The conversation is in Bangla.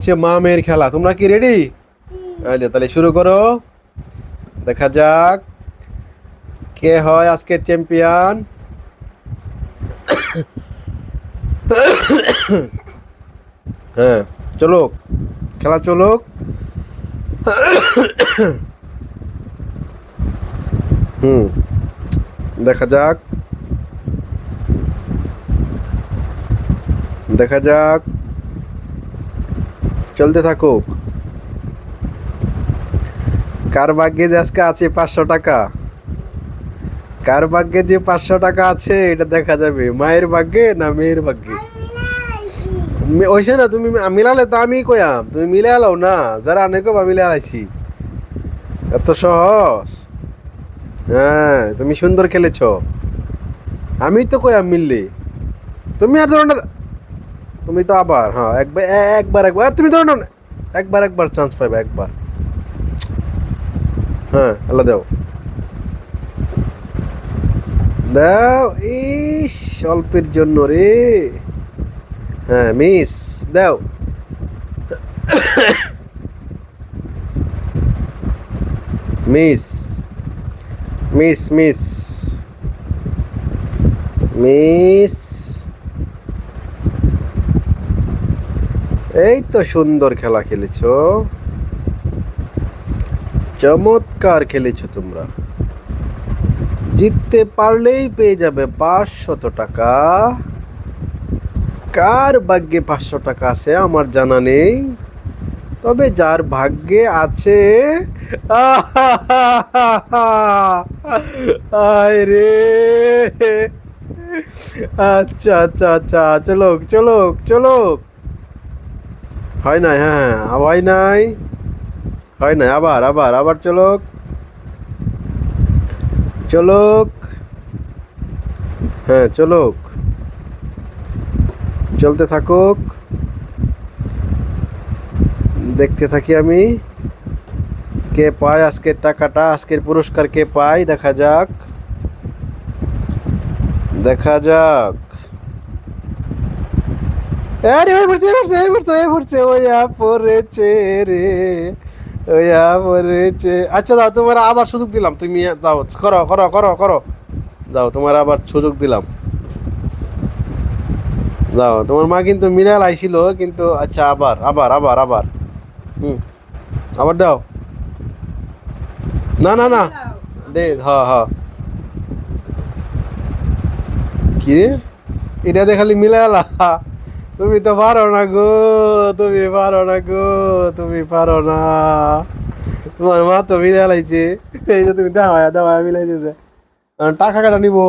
হচ্ছে মা মেয়ের খেলা, তোমরা কি রেডি তাহলে শুরু করো। দেখা যাক কে হয় আজকের চ্যাম্পিয়ন হ্যাঁ চলো খেলা চলো হুম, দেখা যাক। দেখা যাক। চলতে থাকুক। কার ভাগ্যে যে আজকে আছে পাঁচশো টাকা? কার ভাগ্যে যে পাঁচশো টাকা আছে এটা দেখা যাবে। মায়ের ভাগ্যে না মেয়ের ভাগ্যে? ওইসে না তুমি মিলালে তো আমি কয়াম তুমি মিলে আলাও না যারা অনেক মিলে আলাইছি। এত সহজ। হ্যাঁ তুমি সুন্দর খেলেছ। আমি তো কয়াম মিললি। তুমি আর ধরো না তুমি তো আবার হ্যাঁ একবার একবার একবার তুমি ধরো না একবার একবার চান্স পাইবে, একবার। হ্যাঁ হ্যালো দাও। দাও, ইস, অল্পের জন্য রে। হ্যাঁ মিস দাও। মিস মিস মিস মিস এই তো সুন্দর খেলা খেলেছ। চমৎকার খেলেছো তোমরা। জিততে পারলেই পেয়ে যাবে পাঁচশত টাকা। কার ভাগ্যে পাঁচশো টাকা আছে আমার জানা নেই। তবে যার ভাগ্যে আছে রে। আচ্ছা আচ্ছা আচ্ছা চলো চলো চলো হয় নাই হ্যাঁ হয় নাই হয় নাই আবার আবার আবার চলক চলক হ্যাঁ চলক চলতে থাকুক দেখতে থাকি আমি কে পায় আজকের টাকাটা আজকের পুরস্কার কে পায় দেখা যাক দেখা যাক আরে, ওই পড়ছে পড়ছে ওই পড়ছে ওই পড়ছে ওইয়া পড়েছে রে ওইয়া পড়েছে। আচ্ছা দাও, তোমার আবার সুযোগ দিলাম, তুমি দাও, করো করো করো করো। যাও তোমার আবার সুযোগ দিলাম। যাও তোমার মা কিন্তু মিলাল আইছিল, কিন্তু আচ্ছা আবার আবার আবার আবার। হুম, আবার দাও। না না না। দে হ্যাঁ হ্যাঁ কি? এটা দিয়ে খালি মিলালা তুমি তো পারো না গো, তুমি পারো না গো, তুমি পারো না। তোমার মা তো মিলাইছে এই যে তুমি দেওয়া দেওয়া মিলাইছে টাকা কাটা নিবো?